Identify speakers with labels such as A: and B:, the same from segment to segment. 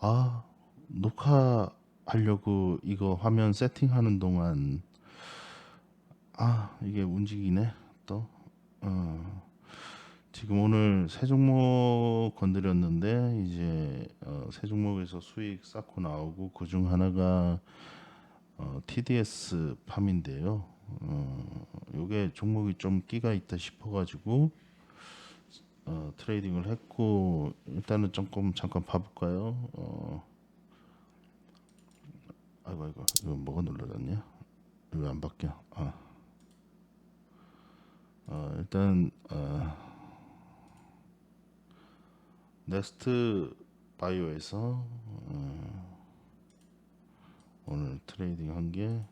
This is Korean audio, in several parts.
A: 아, 녹화하려고 이거 화면 세팅하는 동안 아, 이게 움직이네. 또. 어. 지금 오늘 새 종목 건드렸는데 이제 어, 새 종목에서 수익 쌓고 나오고 그 중 하나가 어, TDS 팜인데요. 어, 요게 종목이 좀 끼가 있다 싶어가지고 어, 트레이딩을 했고 일단은 조금 잠깐 봐볼까요? 어, 아이고 아이고 이거 뭐가 눌러졌냐? 왜 안 바뀌어? 아, 어, 일단 어, 넥스트 바이오에서 어, 오늘 트레이딩 한게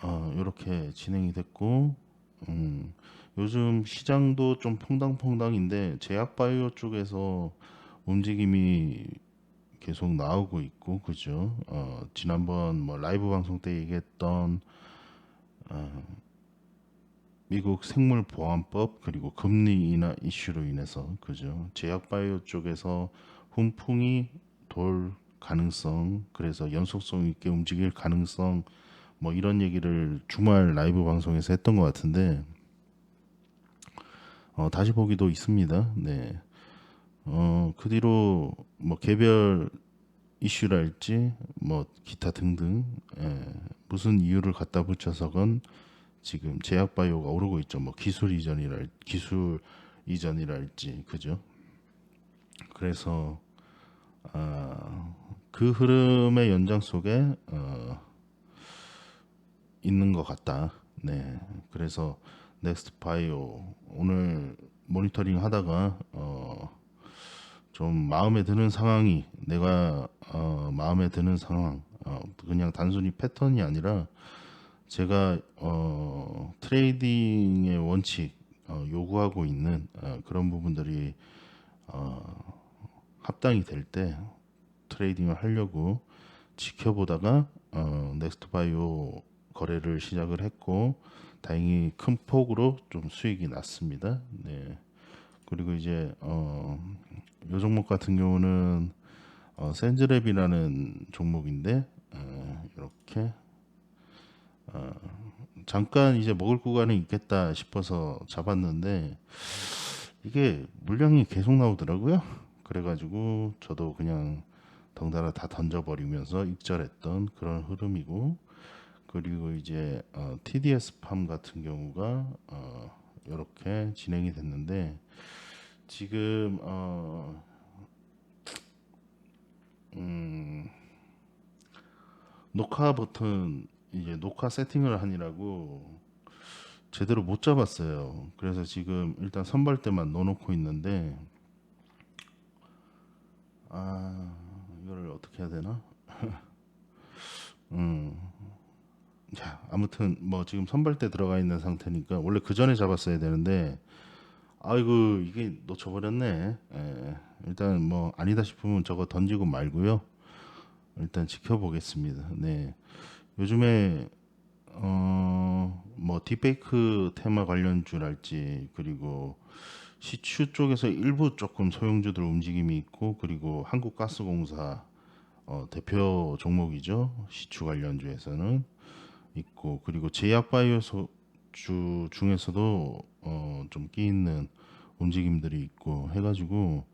A: 어, 이렇게 진행이 됐고 음, 요즘 시장도 좀 퐁당퐁당인데 제약바이오 쪽에서 움직임이 계속 나오고 있고 그죠? 어, 지난번 뭐 라이브 방송 때 얘기했던 어, 미국 생물보안법 그리고 금리 인하 이슈로 인해서 그죠? 제약바이오 쪽에서 훈풍이 돌 가능성 그래서 연속성 있게 움직일 가능성 뭐 이런 얘기를 주말 라이브 방송에서 했던 것 같은데 어, 다시 보기도 있습니다. 네. 어, 그 뒤로 뭐 개별 이슈랄지 뭐 기타 등등 예, 무슨 이유를 갖다 붙여서건 지금 제약 바이오가 오르고 있죠. 뭐 기술 이전이랄 기술 이전이랄지 그죠? 그래서 아, 그 흐름의 연장 속에 어, 있는 것 같다. 네. 그래서 넥스트 바이오 오늘 모니터링 하다가 어, 좀 마음에 드는 상황이 내가 어, 마음에 드는 상황 어, 그냥 단순히 패턴이 아니라 제가 어, 트레이딩의 원칙 어, 요구하고 있는 어, 그런 부분들이 어, 합당이 될 때 트레이딩을 하려고 지켜보다가 어, 넥스트 바이오 거래를 시작을 했고 다행히 큰 폭으로 좀 수익이 났습니다. 네. 그리고 이제 어, 요 종목 같은 경우는 어, 센즈랩이라는 종목인데 어, 이렇게 어, 잠깐 이제 먹을 구간이 있겠다 싶어서 잡았는데 이게 물량이 계속 나오더라고요. 그래가지고 저도 그냥 덩달아 다 던져버리면서 익절했던 그런 흐름이고 그리고 이제 어, TDS 팜 같은 경우가 어, 이렇게 진행이 됐는데 지금 어, 음, 녹화 버튼 이제 녹화 세팅을 하느라고 제대로 못 잡았어요. 그래서 지금 일단 선발대만 넣어놓고 있는데 아 이거를 어떻게 해야 되나? 음. 자, 아무튼 뭐 지금 선발대 들어가 있는 상태니까 원래 그 전에 잡았어야 되는데 아이고 이게 놓쳐버렸네. 예, 일단 뭐 아니다 싶으면 저거 던지고 말고요. 일단 지켜보겠습니다. 네, 요즘에 어뭐 딥페이크 테마 관련주랄지 그리고 시추 쪽에서 일부 조금 소형주들 움직임이 있고 그리고 한국가스공사 어, 대표 종목이죠. 시추 관련주에서는 있고 그리고 제약바이오 소- 주 중에서도 어, 좀 끼 있는 움직임들이 있고 해가지고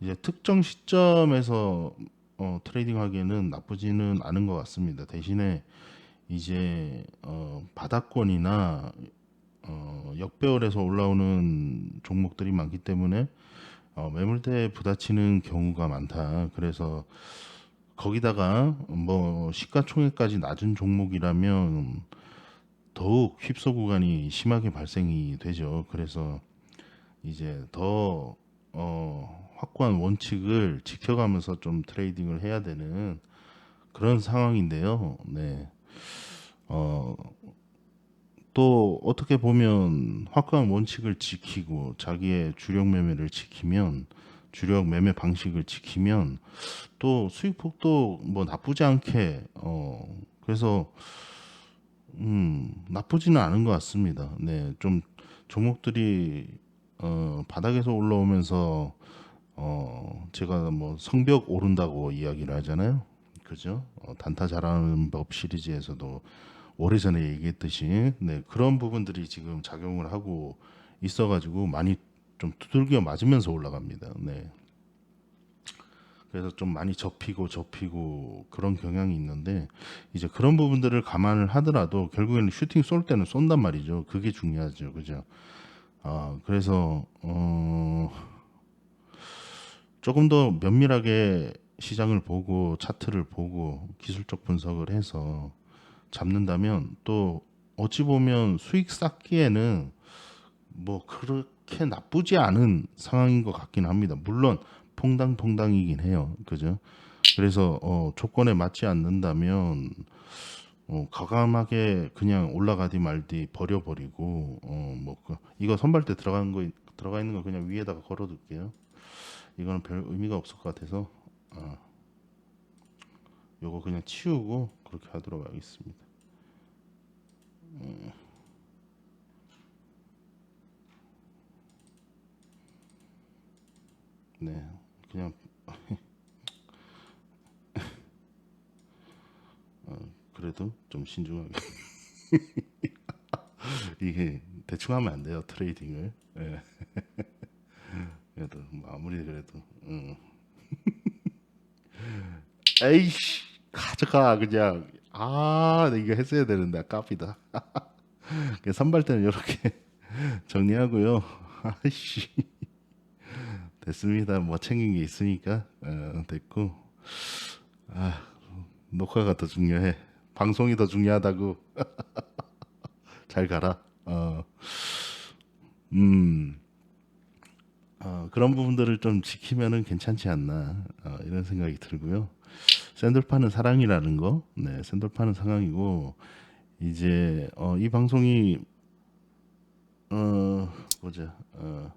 A: 이제 특정 시점에서 어, 트레이딩하기에는 나쁘지는 않은 것 같습니다. 대신에 이제 어, 바닥권이나 어, 역배열에서 올라오는 종목들이 많기 때문에 어, 매물대에 부딪히는 경우가 많다. 그래서 거기다가 뭐 시가총액까지 낮은 종목이라면 더욱 휩소 구간이 심하게 발생이 되죠. 그래서 이제 더 어, 확고한 원칙을 지켜가면서 좀 트레이딩을 해야 되는 그런 상황인데요. 네. 어, 또 어떻게 보면 확고한 원칙을 지키고 자기의 주력 매매를 지키면 주력 매매 방식을 지키면 또 수익 폭도 뭐 나쁘지 않게 어 그래서 음 나쁘지는 않은 것 같습니다. 네, 좀 종목들이 어 바닥에서 올라오면서 어 제가 뭐 성벽 오른다고 이야기를 하잖아요. 그죠? 어, 단타 잘하는 법 시리즈에서도 오래전에 얘기했듯이 네, 그런 부분들이 지금 작용을 하고 있어가지고 많이 좀 두들겨 맞으면서 올라갑니다. 네. 그래서 좀 많이 접히고 접히고 그런 경향이 있는데 이제 그런 부분들을 감안을 하더라도 결국에는 슈팅 쏠 때는 쏜단 말이죠. 그게 중요하죠. 그죠? 아, 그래서 어 조금 더 면밀하게 시장을 보고 차트를 보고 기술적 분석을 해서 잡는다면 또 어찌 보면 수익 쌓기에는 뭐 그렇게 나쁘지 않은 상황인 것 같긴 합니다. 물론 퐁당퐁당이긴 해요. 그죠? 그래서 어, 조건에 맞지 않는다면 어, 과감하게 그냥 올라가디 말디 버려버리고 어, 뭐 그, 이거 선발 때 들어간 거 들어가 있는 거 그냥 위에다가 걸어둘게요. 이거는 별 의미가 없을 것 같아서 아, 요거 그냥 치우고 그렇게 하도록 하겠습니다. 음. 네, 그냥 어, 그래도 좀 신중하게 이게 대충 하면 안 돼요 트레이딩을. 예. 그래도 뭐 아무리 그래도 응. 에이씨 가져가 그냥 아 이거 했어야 되는데 아깝이다 그 선발 때는 이렇게 정리하고요 아이씨 됐습니다. 뭐 챙긴 게 있으니까 어, 됐고. 아 녹화가 더 중요해. 방송이 더 중요하다고. 잘 가라. 어. 음. 어, 그런 부분들을 좀 지키면은 괜찮지 않나 어, 이런 생각이 들고요. 샌돌파는 사랑이라는 거, 네, 샌돌파는 사랑이고 이제 어, 이 방송이 어 보자, 어,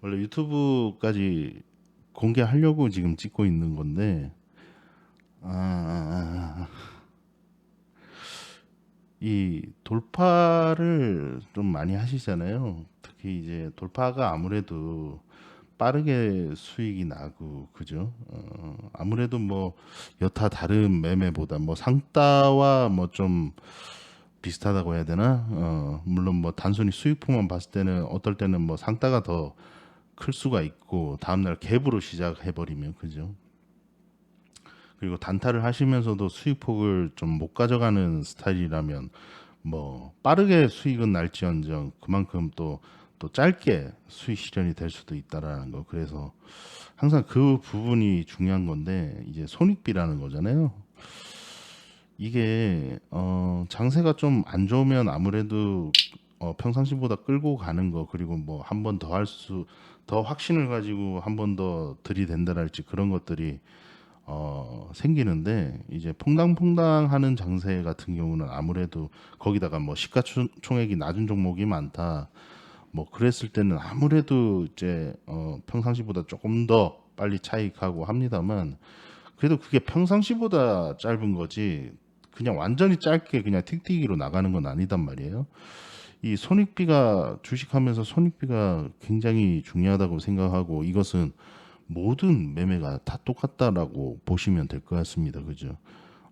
A: 원래 유튜브까지 공개하려고 지금 찍고 있는 건데 아, 이 돌파를 좀 많이 하시잖아요. 특히 이제 돌파가 아무래도 빠르게 수익이 나고 그죠? 어, 아무래도 뭐 여타 다른 매매보다 뭐 상따와 뭐 좀 비슷하다고 해야 되나? 어, 물론 뭐 단순히 수익폭만 봤을 때는 어떨 때는 뭐 상따가 더 클 수가 있고 다음날 갭으로 시작해 버리면 그죠? 그리고 단타를 하시면서도 수익폭을 좀 못 가져가는 스타일이라면 뭐 빠르게 수익은 날지언정 그만큼 또또 짧게 수익 실현이 될 수도 있다라는 거. 그래서 항상 그 부분이 중요한 건데 이제 손익비라는 거잖아요. 이게 어 장세가 좀 안 좋으면 아무래도 어 평상시보다 끌고 가는 거 그리고 뭐 한 번 더 할 수 더 확신을 가지고 한 번 더 들이댄다랄지 그런 것들이 어, 생기는데 이제 퐁당퐁당 하는 장세 같은 경우는 아무래도 거기다가 뭐 시가총액이 낮은 종목이 많다. 뭐 그랬을 때는 아무래도 이제 어, 평상시보다 조금 더 빨리 차익하고 합니다만 그래도 그게 평상시보다 짧은 거지 그냥 완전히 짧게 그냥 틱틱이로 나가는 건 아니단 말이에요. 이 손익비가 주식하면서 손익비가 굉장히 중요하다고 생각하고 이것은 모든 매매가 다 똑같다라고 보시면 될 것 같습니다. 그죠?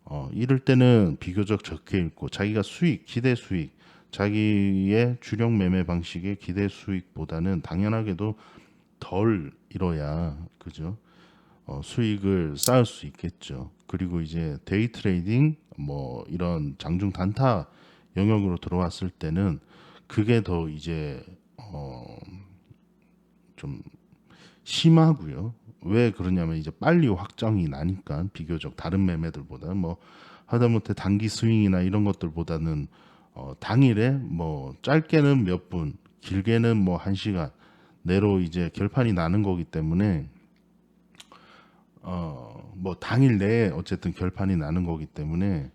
A: 어, 이럴 때는 비교적 적게 읽고 자기가 수익, 기대 수익, 자기의 주력 매매 방식의 기대 수익보다는 당연하게도 덜 잃어야 그죠? 어, 수익을 쌓을 수 있겠죠. 그리고 이제 데이 트레이딩 뭐 이런 장중 단타 영역으로 들어왔을 때는 그게 더 이제 어, 좀 심하고요. 왜 그러냐면 이제 빨리 확정이 나니까 비교적 다른 매매들보다 뭐 하다못해 단기 스윙이나 이런 것들보다는 어, 당일에 뭐 짧게는 몇 분, 길게는 뭐 한 시간 내로 이제 결판이 나는 거기 때문에 어 뭐 당일 내에 어쨌든 결판이 나는 거기 때문에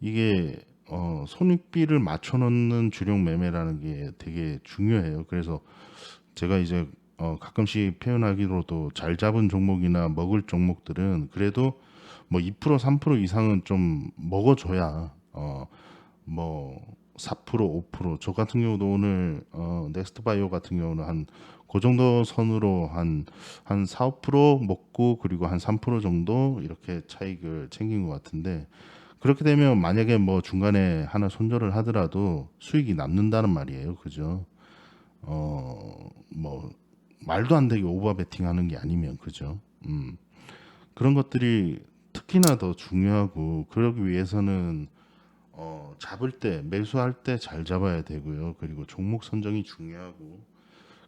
A: 이게 어 손익비를 맞춰 놓는 주력 매매라는 게 되게 중요해요. 그래서 제가 이제 어 가끔씩 표현하기로도 잘 잡은 종목이나 먹을 종목들은 그래도 뭐 2% 3% 이상은 좀 먹어줘야 어뭐 4% 5%저 같은 경우도 오늘 어 넥스트 바이오 같은 경우는 한 그 정도 선으로 한한 4, 5% 먹고 그리고 한 3% 정도 이렇게 차익을 챙긴 것 같은데 그렇게 되면 만약에 뭐 중간에 하나 손절을 하더라도 수익이 남는다는 말이에요. 그죠? 어, 뭐 말도 안 되게 오버 베팅 하는 게 아니면 그죠? 음. 그런 것들이 특히나 더 중요하고 그러기 위해서는 어, 잡을 때 매수할 때 잘 잡아야 되고요. 그리고 종목 선정이 중요하고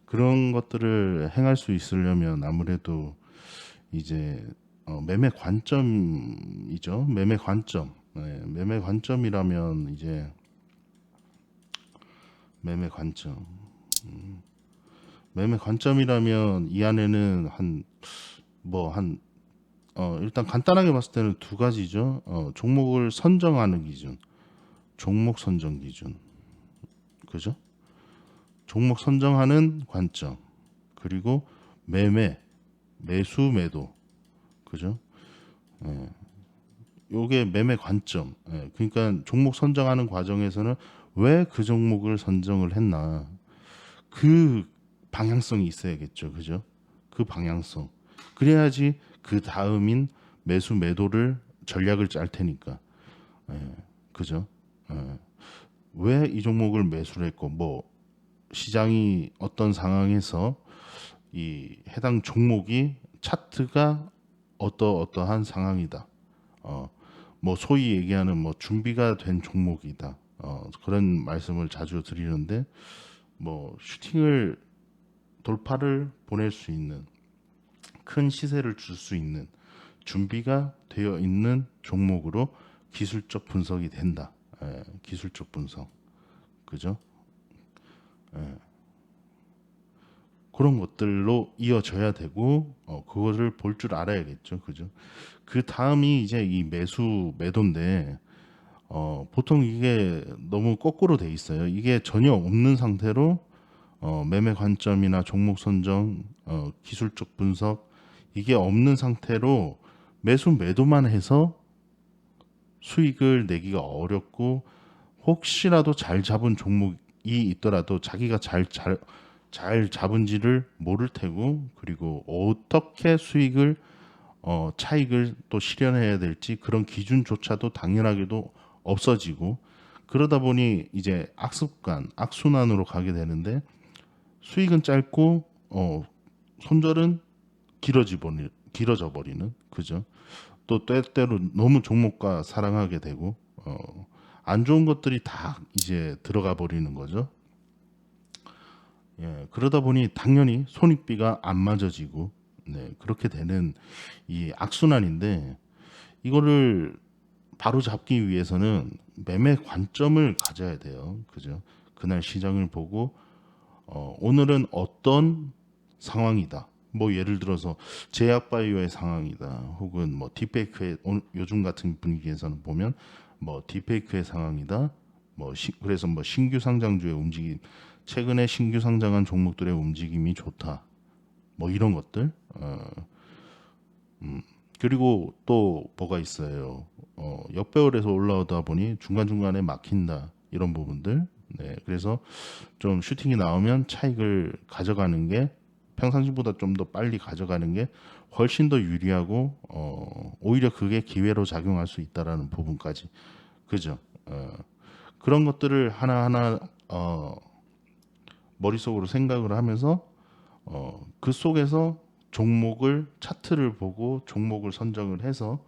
A: 그런 것들을 행할 수 있으려면 아무래도 이제 어, 매매 관점이죠. 매매 관점. 네, 매매 관점이라면 이제 매매 관점. 음, 매매 관점이라면 이 안에는 한 뭐한 어, 일단 간단하게 봤을 때는 두 가지죠. 어, 종목을 선정하는 기준, 종목 선정 기준, 그죠? 종목 선정하는 관점, 그리고 매매, 매수, 매도, 그죠? 예. 요게 매매 관점. 예. 그러니까 종목 선정하는 과정에서는 왜 그 종목을 선정을 했나? 그 방향성이 있어야겠죠, 그죠? 그 방향성. 그래야지 그 다음인 매수 매도를 전략을 짤 테니까. 예. 그죠? 예. 왜이 종목을 매수를 했고 뭐 시장이 어떤 상황에서 이 해당 종목이 차트가 어떠 어떠한 상황이다. 어, 뭐 소위 얘기하는 뭐 준비가 된 종목이다. 어, 그런 말씀을 자주 드리는데 뭐 슈팅을 돌파를 보낼 수 있는 큰 시세를 줄 수 있는 준비가 되어 있는 종목으로 기술적 분석이 된다. 예, 기술적 분석. 그죠? 예. 그런 것들로 이어져야 되고 어, 그거를 볼 줄 알아야겠죠. 그죠? 그 다음이 이제 이 매수 매도인데 어, 보통 이게 너무 거꾸로 돼 있어요. 이게 전혀 없는 상태로 어, 매매 관점이나 종목 선정, 어, 기술적 분석 이게 없는 상태로 매수 매도만 해서 수익을 내기가 어렵고 혹시라도 잘 잡은 종목이 있더라도 자기가 잘 잘 잘 잡은지를 모를 테고 그리고 어떻게 수익을 어, 차익을 또 실현해야 될지 그런 기준조차도 당연하게도 없어지고 그러다 보니 이제 악습관, 악순환으로 가게 되는데 수익은 짧고 어, 손절은 길어지 버리, 길어져 버리는 그죠? 또 때때로 너무 종목과 사랑하게 되고 어, 안 좋은 것들이 다 이제 들어가 버리는 거죠. 예, 그러다 보니 당연히 손익비가 안 맞아지고 네, 그렇게 되는 이 악순환인데 이거를 바로 잡기 위해서는 매매 관점을 가져야 돼요. 그죠? 그날 시장을 보고 어, 오늘은 어떤 상황이다. 뭐 예를 들어서 제약바이오의 상황이다. 혹은 뭐 딥페이크의 요즘 같은 분위기에서는 보면 뭐 딥페이크의 상황이다. 뭐 시, 그래서 뭐 신규 상장주의 움직임 최근에 신규 상장한 종목들의 움직임이 좋다. 뭐 이런 것들. 어, 음, 그리고 또 뭐가 있어요. 어, 역배열에서 올라오다 보니 중간중간에 막힌다. 이런 부분들. 네, 그래서 좀 슈팅이 나오면 차익을 가져가는 게 평상시보다 좀 더 빨리 가져가는 게 훨씬 더 유리하고 어, 오히려 그게 기회로 작용할 수 있다라는 부분까지 그죠? 어, 그런 것들을 하나하나 어, 머릿속으로 생각을 하면서 어, 그 속에서 종목을 차트를 보고 종목을 선정을 해서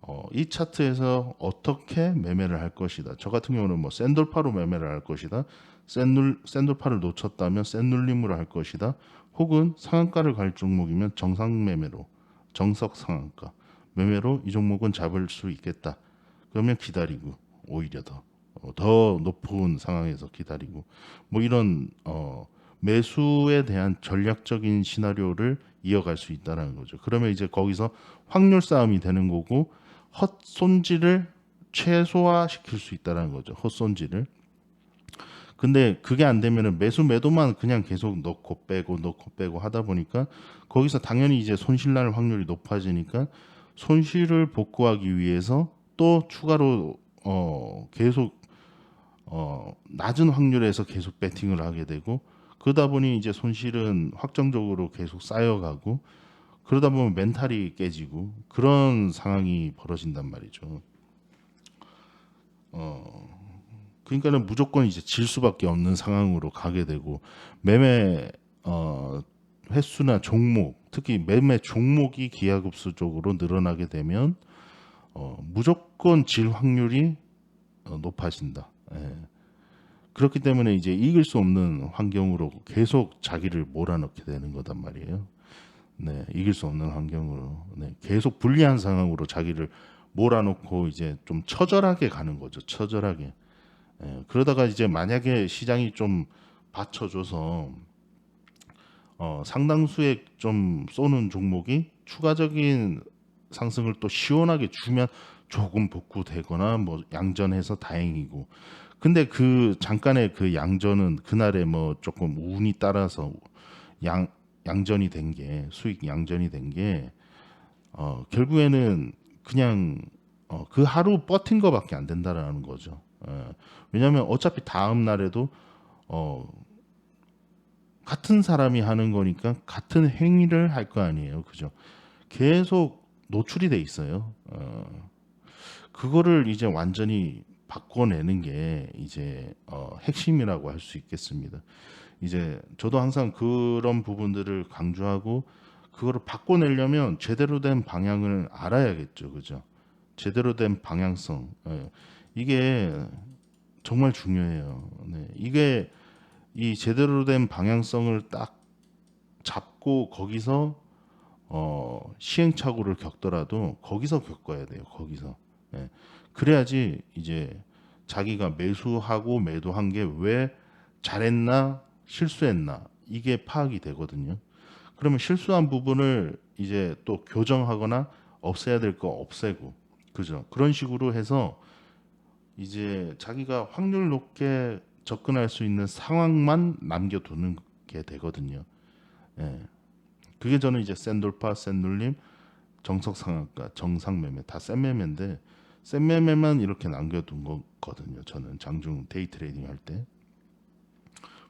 A: 어, 이 차트에서 어떻게 매매를 할 것이다. 저 같은 경우는 뭐 샌돌파로 매매를 할 것이다. 샌돌 샌돌파를 놓쳤다면 샌눌림으로 할 것이다. 혹은 상한가를 갈 종목이면 정상 매매로 정석 상한가 매매로 이 종목은 잡을 수 있겠다. 그러면 기다리고 오히려 더 어, 더 높은 상황에서 기다리고 뭐 이런 어, 매수에 대한 전략적인 시나리오를 이어갈 수 있다는 거죠. 그러면 이제 거기서 확률 싸움이 되는 거고 헛손질을 최소화시킬 수 있다는 거죠. 헛손질을. 근데 그게 안 되면은 매수 매도만 그냥 계속 넣고 빼고 넣고 빼고 하다 보니까 거기서 당연히 이제 손실 날 확률이 높아지니까 손실을 복구하기 위해서 또 추가로 어 계속 어 낮은 확률에서 계속 배팅을 하게 되고 그러다 보니 이제 손실은 확정적으로 계속 쌓여가고 그러다 보면 멘탈이 깨지고 그런 상황이 벌어진단 말이죠. 어 그러니까는 무조건 이제 질 수밖에 없는 상황으로 가게 되고 매매 어 횟수나 종목 특히 매매 종목이 기하급수 적으로 늘어나게 되면 어 무조건 질 확률이 어, 높아진다. 예. 그렇기 때문에 이제 이길 수 없는 환경으로 계속 자기를 몰아넣게 되는 거단 말이에요. 네, 이길 수 없는 환경으로 네, 계속 불리한 상황으로 자기를 몰아놓고 이제 좀 처절하게 가는 거죠. 처절하게. 예, 그러다가 이제 만약에 시장이 좀 받쳐줘서 어, 상당수의 좀 쏘는 종목이 추가적인 상승을 또 시원하게 주면 조금 복구되거나 뭐 양전해서 다행이고 근데 그 잠깐의 그 양전은 그날에 뭐 조금 운이 따라서 양 양전이 된 게 수익 양전이 된 게 어, 결국에는 그냥 어, 그 하루 버틴 거밖에 안 된다라는 거죠. 어, 왜냐하면 어차피 다음 날에도 어, 같은 사람이 하는 거니까 같은 행위를 할 거 아니에요, 그죠? 계속 노출이 돼 있어요. 어, 그거를 이제 완전히 바꿔내는 게 이제 어, 핵심이라고 할 수 있겠습니다. 이제 저도 항상 그런 부분들을 강조하고 그거를 바꿔내려면 제대로 된 방향을 알아야겠죠, 그죠? 제대로 된 방향성 예. 이게 정말 중요해요. 네. 이게 이 제대로 된 방향성을 딱 잡고 거기서 어, 시행착오를 겪더라도 거기서 겪어야 돼요. 거기서. 예. 그래야지 이제 자기가 매수하고 매도한 게 왜 잘했나 실수했나 이게 파악이 되거든요. 그러면 실수한 부분을 이제 또 교정하거나 없애야 될 거 없애고 그죠. 그런 식으로 해서 이제 자기가 확률 높게 접근할 수 있는 상황만 남겨두는 게 되거든요. 예. 그게 저는 이제 센돌파, 센눌림, 정석상한가, 정상매매 다 센매매인데 센매매만 이렇게 남겨둔 거거든요. 저는 장중 데이 트레이딩 할 때.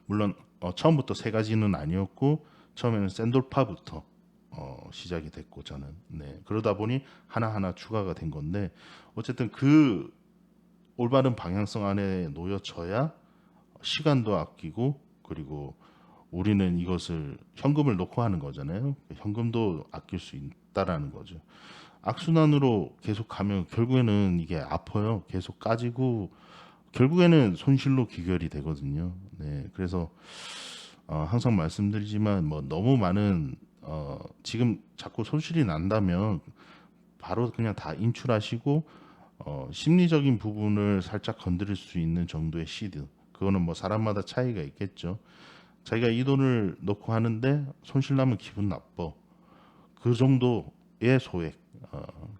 A: 물론 어, 처음부터 세 가지는 아니었고 처음에는 센돌파부터 어, 시작이 됐고 저는 네 그러다 보니 하나 하나 추가가 된 건데 어쨌든 그 올바른 방향성 안에 놓여져야 시간도 아끼고 그리고 우리는 이것을 현금을 놓고 하는 거잖아요. 현금도 아낄 수 있다라는 거죠. 악순환으로 계속 가면 결국에는 이게 아파요. 계속 까지고 결국에는 손실로 귀결이 되거든요. 네, 그래서 어, 항상 말씀드리지만 뭐 너무 많은 어, 지금 자꾸 손실이 난다면 바로 그냥 다 인출하시고 어, 심리적인 부분을 살짝 건드릴 수 있는 정도의 시드 그거는 뭐 사람마다 차이가 있겠죠. 자기가 이 돈을 넣고 하는데 손실 나면 기분 나빠. 그 정도의 소액.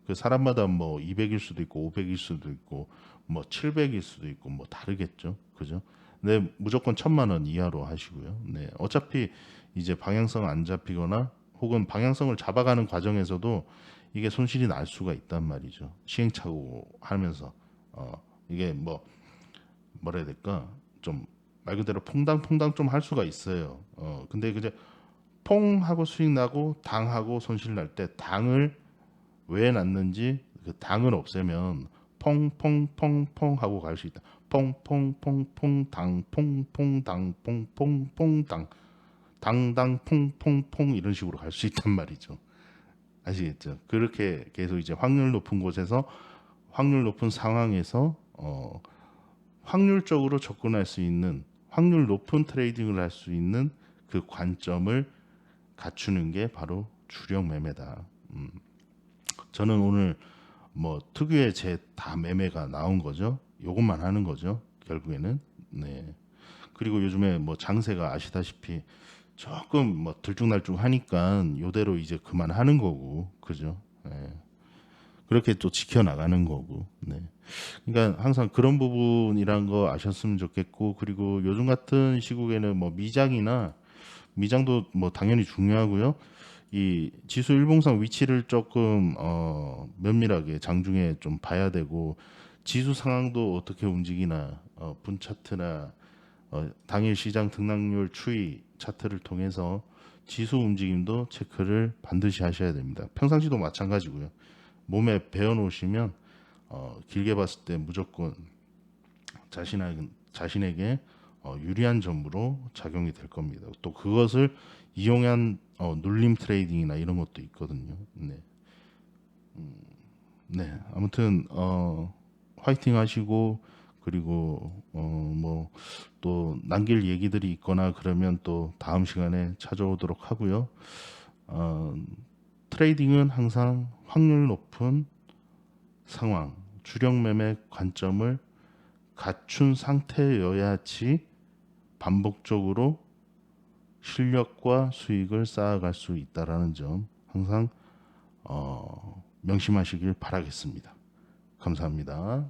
A: 어, 그 사람마다 뭐 200일 수도 있고 500일 수도 있고 뭐 700일 수도 있고 뭐 다르겠죠. 그죠? 네, 무조건 천만 원 이하로 하시고요. 네, 어차피 이제 방향성 안 잡히거나 혹은 방향성을 잡아가는 과정에서도 이게 손실이 날 수가 있단 말이죠. 시행착오 하면서 어, 이게 뭐 뭐라 해야 될까 좀 말 그대로 퐁당퐁당 좀 할 수가 있어요. 어, 근데 그제 퐁 하고 수익 나고 당 하고 손실 날 때 당을 왜 났는지 그 당을 없애면 퐁퐁퐁퐁 하고 갈 수 있다. 퐁퐁퐁퐁 당 퐁퐁 당 퐁퐁퐁 당 당당 퐁퐁퐁 이런 식으로 갈 수 있단 말이죠. 아시겠죠? 그렇게 계속 이제 확률 높은 곳에서 확률 높은 상황에서 어, 확률적으로 접근할 수 있는 확률 높은 트레이딩을 할 수 있는 그 관점을 갖추는 게 바로 주력 매매다. 음. 저는 오늘 뭐 특유의 제 다 매매가 나온 거죠. 요것만 하는 거죠. 결국에는 네. 그리고 요즘에 뭐 장세가 아시다시피 조금 뭐 들쭉날쭉 하니까 요대로 이제 그만하는 거고 그죠? 네. 그렇게 또 지켜나가는 거고. 네. 그러니까 항상 그런 부분이란 거 아셨으면 좋겠고 그리고 요즘 같은 시국에는 뭐 미장이나 미장도 뭐 당연히 중요하고요. 이 지수 일봉상 위치를 조금 어 면밀하게 장중에 좀 봐야 되고 지수 상황도 어떻게 움직이나 어, 분 차트나 어, 당일 시장 등락률 추이 차트를 통해서 지수 움직임도 체크를 반드시 하셔야 됩니다. 평상시도 마찬가지고요. 몸에 배워 놓으시면 어, 길게 봤을 때 무조건 자신에게, 자신에게 어, 유리한 점으로 작용이 될 겁니다. 또 그것을 이용한 어, 눌림 트레이딩이나 이런 것도 있거든요. 네. 음, 네. 아무튼 어, 화이팅 하시고 그리고 어, 뭐 또 남길 얘기들이 있거나 그러면 또 다음 시간에 찾아오도록 하고요. 어, 트레이딩은 항상 확률 높은 상황, 주력 매매 관점을 갖춘 상태여야지 반복적으로 실력과 수익을 쌓아갈 수 있다라는 점 항상 어, 명심하시길 바라겠습니다. 감사합니다.